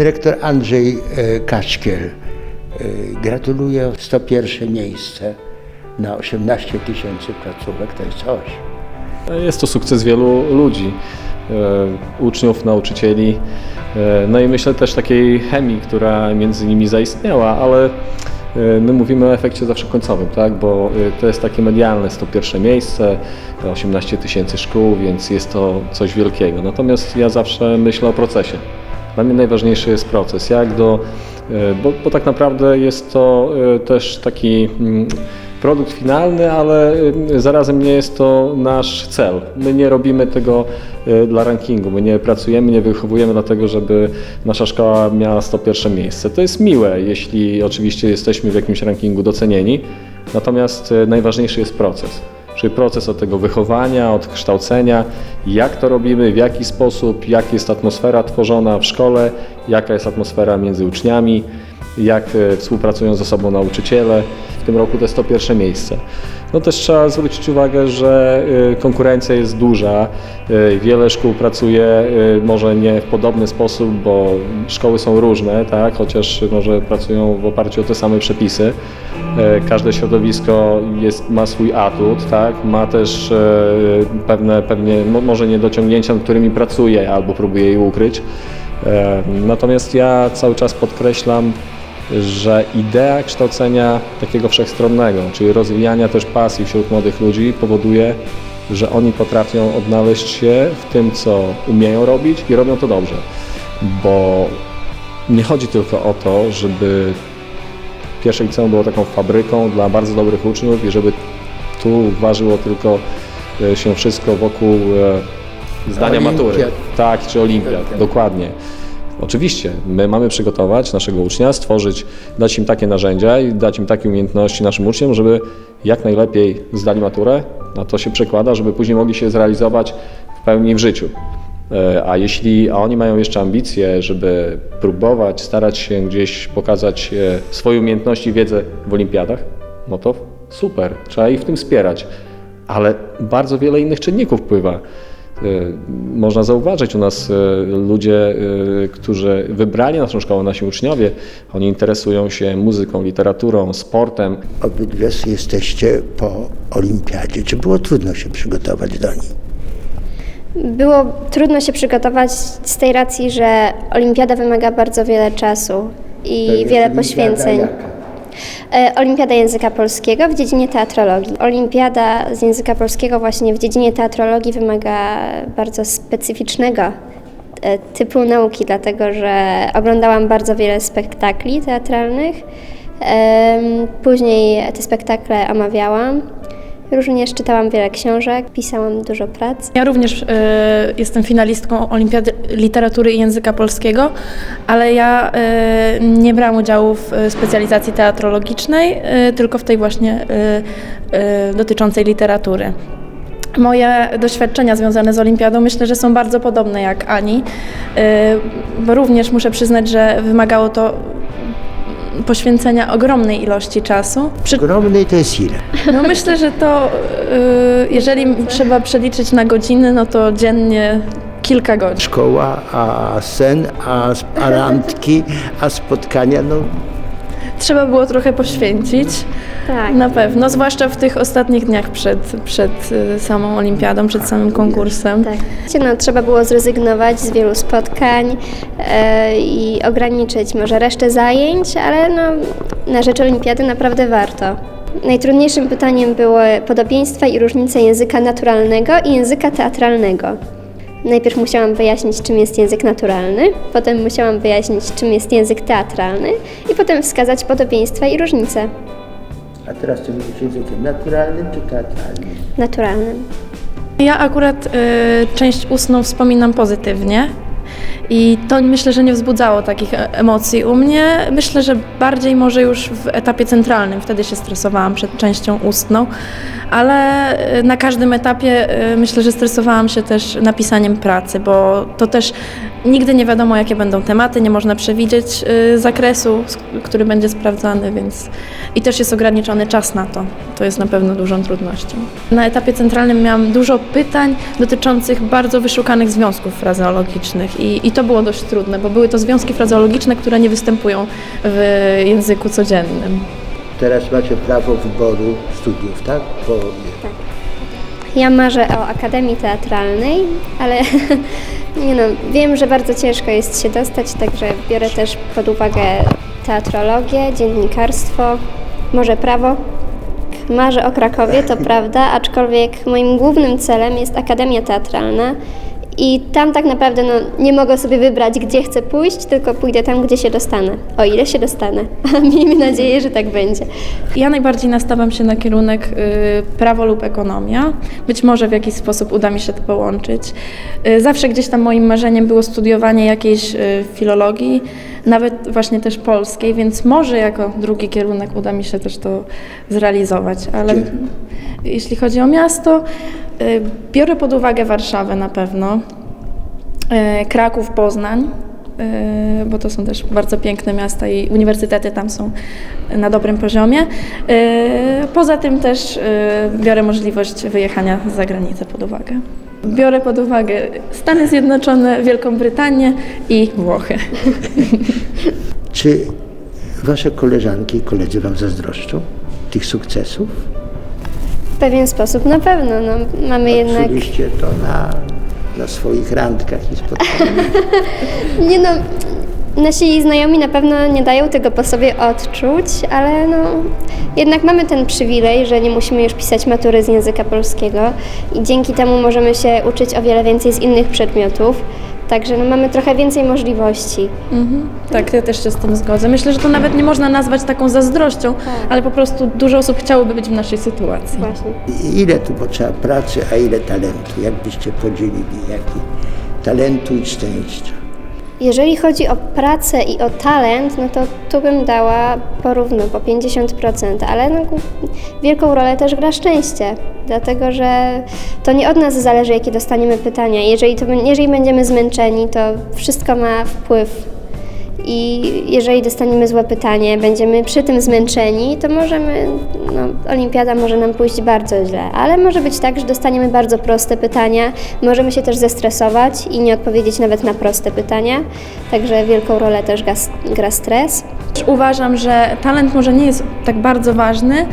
Dyrektor Andrzej e, Kaczkiel e, gratuluję 101 miejsce na 18 tysięcy placówek, to jest coś. Jest to sukces wielu ludzi, e, uczniów, nauczycieli, e, no i myślę też takiej chemii, która między nimi zaistniała, ale e, my mówimy o efekcie zawsze końcowym, tak? bo e, to jest takie medialne 101 miejsce, 18 tysięcy szkół, więc jest to coś wielkiego. Natomiast ja zawsze myślę o procesie. Dla mnie najważniejszy jest proces, jak do, e, bo, bo tak naprawdę jest to e, też taki mm, produkt finalny, ale y, zarazem nie jest to nasz cel. My nie robimy tego dla rankingu, my nie pracujemy, nie wychowujemy dlatego, żeby nasza szkoła miała 101 miejsce. To jest miłe, jeśli oczywiście jesteśmy w jakimś rankingu docenieni, natomiast najważniejszy jest proces. Czyli proces od tego wychowania, od kształcenia, jak to robimy, w jaki sposób, jak jest atmosfera tworzona w szkole, jaka jest atmosfera między uczniami, jak e, współpracują ze sobą nauczyciele. W tym roku to jest 101 miejsce. No też trzeba zwrócić uwagę, że e, konkurencja jest duża. E, Wiele szkół pracuje może nie w podobny sposób, bo szkoły są różne, tak? chociaż może pracują w oparciu o te same przepisy. Każde środowisko jest, ma swój atut, tak? ma też pewne, pewnie, mo- może niedociągnięcia, nad którymi pracuje albo próbuje je ukryć. Natomiast ja cały czas podkreślam, że idea kształcenia takiego wszechstronnego, czyli rozwijania też pasji wśród młodych ludzi powoduje, że oni potrafią odnaleźć się w tym, co umieją robić i robią to dobrze. Bo nie chodzi tylko o to, żeby pierwsze liceum było taką fabryką dla bardzo dobrych uczniów i żeby tu ważyło tylko e, się wszystko wokół e, zdania Olimpiad. matury. Tak, czy olimpiad, dokładnie. Oczywiście, my mamy przygotować naszego ucznia, stworzyć, dać im takie narzędzia i dać im takie umiejętności naszym uczniom, żeby jak najlepiej zdali maturę, a to się przekłada, żeby później mogli się zrealizować w pełni w życiu. E, A jeśli a oni mają jeszcze ambicje, żeby próbować, starać się gdzieś pokazać e, swoje umiejętności, wiedzę w olimpiadach, no to super, trzeba ich w tym wspierać. Ale bardzo wiele innych czynników wpływa. E, Można zauważyć u nas e, ludzie, e, którzy wybrali naszą szkołę, nasi uczniowie, oni interesują się muzyką, literaturą, sportem. Obydwie jesteście po olimpiadzie. Czy było trudno się przygotować do niej? Było trudno się przygotować z tej racji, że olimpiada wymaga bardzo wiele czasu i wiele poświęceń. E, Olimpiada Języka Polskiego w dziedzinie teatrologii. Olimpiada z języka polskiego właśnie w dziedzinie teatrologii wymaga bardzo specyficznego e, typu nauki, dlatego że oglądałam bardzo wiele spektakli teatralnych. Później te spektakle omawiałam. Również czytałam wiele książek, pisałam dużo prac. Ja również e, jestem finalistką Olimpiady Literatury i Języka Polskiego, ale ja e, nie brałam udziału w e, specjalizacji teatrologicznej, e, tylko w tej właśnie e, e, dotyczącej literatury. Moje doświadczenia związane z Olimpiadą myślę, że są bardzo podobne jak Ani, również muszę przyznać, że wymagało to poświęcenia ogromnej ilości czasu. Przy, Ogromnej to jest ile? no myślę, że to y, jeżeli trzeba przeliczyć na godziny, no to dziennie kilka godzin. Szkoła, a sen, a, a randki, a spotkania, no Trzeba było trochę poświęcić, Tak. na pewno, zwłaszcza w tych ostatnich dniach przed, przed y, samą olimpiadą, przed samym konkursem. Tak. No, trzeba było zrezygnować z wielu spotkań e, i ograniczyć może resztę zajęć, ale no, na rzecz olimpiady naprawdę warto. Najtrudniejszym pytaniem były podobieństwa i różnice języka naturalnego i języka teatralnego. Najpierw musiałam wyjaśnić, czym jest język naturalny, potem musiałam wyjaśnić, czym jest język teatralny i potem wskazać podobieństwa i różnice A teraz czy mówisz językiem naturalnym czy teatralnym? naturalnym. Ja akurat y, część ustną wspominam pozytywnie i to myślę, że nie wzbudzało takich e- emocji u mnie. Myślę, że bardziej może już w etapie centralnym, wtedy się stresowałam przed częścią ustną, ale y, na każdym etapie y, myślę, że stresowałam się też napisaniem pracy, bo to też nigdy nie wiadomo, jakie będą tematy, nie można przewidzieć y, zakresu, który będzie sprawdzany, więc i też jest ograniczony czas na to. To jest na pewno dużą trudnością. Na etapie centralnym miałam dużo pytań dotyczących bardzo wyszukanych związków frazeologicznych i, i to było dość trudne, bo były to związki frazeologiczne, które nie występują w języku codziennym. Teraz macie prawo wyboru studiów, tak? Po, Ja marzę o Akademii Teatralnej, ale nie no, wiem, że bardzo ciężko jest się dostać, także biorę też pod uwagę teatrologię, dziennikarstwo, może prawo. Marzę o Krakowie, to prawda, aczkolwiek moim głównym celem jest Akademia Teatralna i tam tak naprawdę no, nie mogę sobie wybrać, gdzie chcę pójść, tylko pójdę tam, gdzie się dostanę. O ile się dostanę. A miejmy nadzieję, że tak będzie. Ja najbardziej nastawiam się na kierunek y, prawo lub ekonomia. Być może w jakiś sposób uda mi się to połączyć. Y, zawsze gdzieś tam moim marzeniem było studiowanie jakiejś y, filologii, nawet właśnie też polskiej, więc może jako drugi kierunek uda mi się też to zrealizować. Ale Gdzie? jeśli chodzi o miasto, y, biorę pod uwagę Warszawę na pewno. E, Kraków, Poznań, e, bo to są też bardzo piękne miasta i uniwersytety tam są na dobrym poziomie. Poza tym też biorę możliwość wyjechania za granicę pod uwagę. Biorę pod uwagę Stany Zjednoczone, Wielką Brytanię i Włochy. Czy wasze koleżanki i koledzy wam zazdroszczą tych sukcesów? W pewien sposób na pewno. No, mamy jednak. Czuliście to na, na swoich randkach i spotkaniach? Nie no, nasi znajomi na pewno nie dają tego po sobie odczuć, ale no, jednak mamy ten przywilej, że nie musimy już pisać matury z języka polskiego i dzięki temu możemy się uczyć o wiele więcej z innych przedmiotów. Także no, mamy trochę więcej możliwości. Tak, ja też się z tym zgodzę. Myślę, że to nawet nie można nazwać taką zazdrością, ale po prostu dużo osób chciałoby być w naszej sytuacji. Właśnie. Ile tu potrzeba pracy, a ile talentu? Jak byście podzielili, jaki talentu i szczęścia? Jeżeli chodzi o pracę i o talent, no to tu bym dała porówno, po 50%, ale no, wielką rolę też gra szczęście, dlatego że to nie od nas zależy, jakie dostaniemy pytania. Jeżeli, to, jeżeli będziemy zmęczeni, to wszystko ma wpływ. I jeżeli dostaniemy złe pytanie, będziemy przy tym zmęczeni, to możemy, no, olimpiada może nam pójść bardzo źle, ale może być tak, że dostaniemy bardzo proste pytania, możemy się też zestresować i nie odpowiedzieć nawet na proste pytania, także wielką rolę też gra, gra stres. Uważam, że talent może nie jest tak bardzo ważny.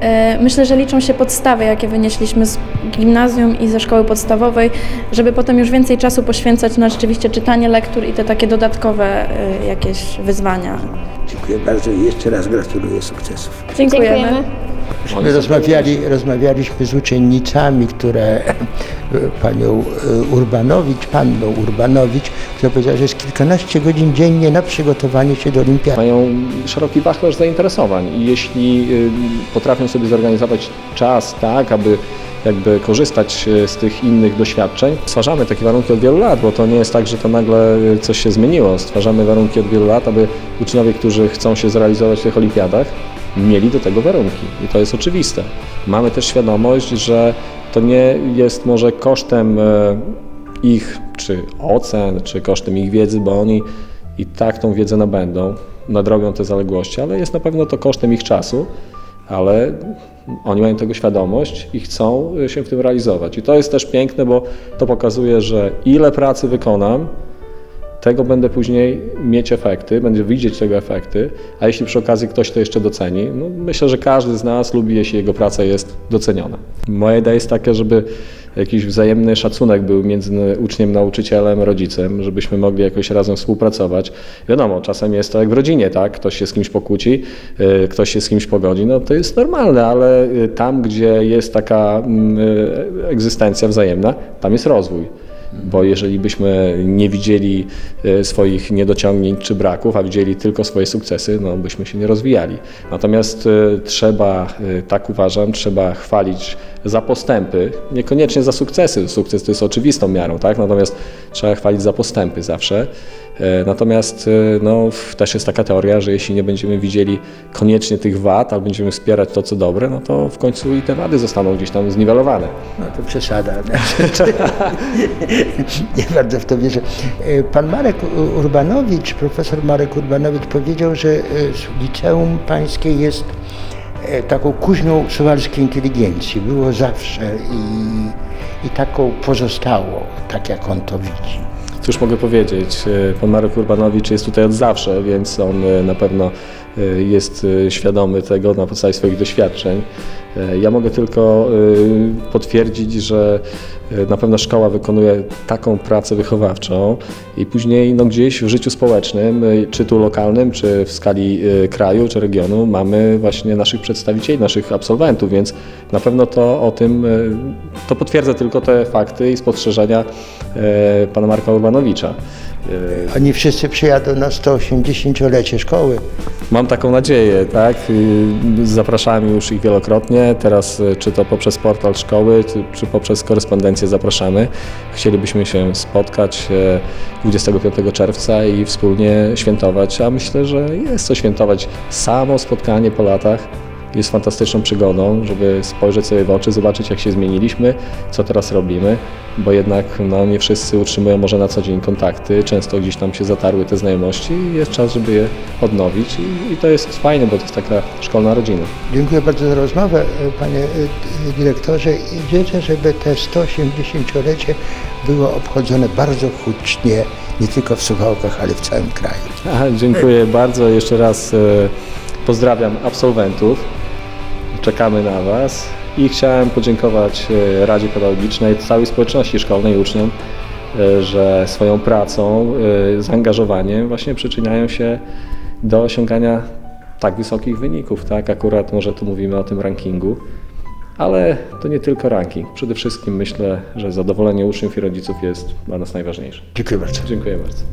E, Myślę, że liczą się podstawy, jakie wynieśliśmy z gimnazjum i ze szkoły podstawowej, żeby potem już więcej czasu poświęcać na rzeczywiście czytanie lektur i te takie dodatkowe e, jakieś wyzwania. Dziękuję bardzo i jeszcze raz gratuluję sukcesów. Dziękujemy. My rozmawiali, rozmawialiśmy z uczennicami, które e, panią e, Urbanowicz, panną Urbanowicz, która powiedziała, że jest kilkanaście godzin dziennie na przygotowanie się do olimpiady. Mają szeroki wachlarz zainteresowań i jeśli y, potrafią sobie zorganizować czas tak, aby jakby korzystać y, z tych innych doświadczeń, stwarzamy takie warunki od wielu lat, bo to nie jest tak, że to nagle y, coś się zmieniło. Stwarzamy warunki od wielu lat, aby uczniowie, którzy chcą się zrealizować w tych olimpiadach, mieli do tego warunki i to jest oczywiste. Mamy też świadomość, że to nie jest może kosztem e, ich czy ocen, czy kosztem ich wiedzy, bo oni i tak tą wiedzę nabędą, nadrobią te zaległości, ale jest na pewno to kosztem ich czasu, ale oni mają tego świadomość i chcą się w tym realizować. I to jest też piękne, bo to pokazuje, że ile pracy wykonam, tego będę później mieć efekty, będę widzieć tego efekty, a jeśli przy okazji ktoś to jeszcze doceni, no myślę, że każdy z nas lubi, jeśli jego praca jest doceniona. Moja idea jest taka, żeby jakiś wzajemny szacunek był między uczniem, nauczycielem, rodzicem, żebyśmy mogli jakoś razem współpracować. Wiadomo, czasem jest to jak w rodzinie, tak? Ktoś się z kimś pokłóci, y, ktoś się z kimś pogodzi, no to jest normalne, ale y, tam, gdzie jest taka mm, y, egzystencja wzajemna, tam jest rozwój. Bo jeżeli byśmy nie widzieli e, swoich niedociągnięć czy braków, a widzieli tylko swoje sukcesy, no byśmy się nie rozwijali. Natomiast e, trzeba, e, tak uważam, trzeba chwalić za postępy, niekoniecznie za sukcesy. Sukces to jest oczywistą miarą, tak? Natomiast trzeba chwalić za postępy zawsze. Natomiast no, też jest taka teoria, że jeśli nie będziemy widzieli koniecznie tych wad, ale będziemy wspierać to, co dobre, no to w końcu i te wady zostaną gdzieś tam zniwelowane. No to przesada. Nie bardzo w to wierzę. E, Pan Marek Urbanowicz, profesor Marek Urbanowicz powiedział, że e, liceum pańskie jest e, taką kuźnią suwalskiej inteligencji. Było zawsze i, i taką pozostało, tak jak on to widzi. Cóż mogę powiedzieć? Pan Marek Urbanowicz jest tutaj od zawsze, więc on na pewno jest świadomy tego na podstawie swoich doświadczeń. Ja mogę tylko potwierdzić, że na pewno szkoła wykonuje taką pracę wychowawczą i później no, gdzieś w życiu społecznym, e, czy tu lokalnym, czy w skali e, kraju, czy regionu mamy właśnie naszych przedstawicieli, naszych absolwentów, więc na pewno to o tym, e, to potwierdza tylko te fakty i spostrzeżenia e, pana Marka Urbanowicza. E, Oni wszyscy przyjadą na 180-lecie szkoły. Mam taką nadzieję, tak? Zapraszamy już ich wielokrotnie. Teraz czy to poprzez portal szkoły, czy poprzez korespondencję zapraszamy. Chcielibyśmy się spotkać e, 25 czerwca i wspólnie świętować, a myślę, że jest co świętować. Samo spotkanie po latach jest fantastyczną przygodą, żeby spojrzeć sobie w oczy, zobaczyć jak się zmieniliśmy, co teraz robimy, bo jednak no, nie wszyscy utrzymują może na co dzień kontakty, często gdzieś tam się zatarły te znajomości i jest czas, żeby je odnowić. I, i to jest fajne, bo to jest taka szkolna rodzina. Dziękuję bardzo za rozmowę, panie e, dyrektorze. I życzę, żeby te 180-lecie było obchodzone bardzo hucznie, nie tylko w Suwałkach, ale w całym kraju. Aha, dziękuję bardzo, jeszcze raz e, pozdrawiam absolwentów, czekamy na Was i chciałem podziękować e, Radzie Pedagogicznej, całej społeczności szkolnej, uczniom, e, że swoją pracą, e, zaangażowaniem właśnie przyczyniają się do osiągania tak wysokich wyników, tak? Akurat może tu mówimy o tym rankingu, ale to nie tylko ranking. Przede wszystkim myślę, że zadowolenie uczniów i rodziców jest dla nas najważniejsze. Dziękuję bardzo. Dziękuję bardzo.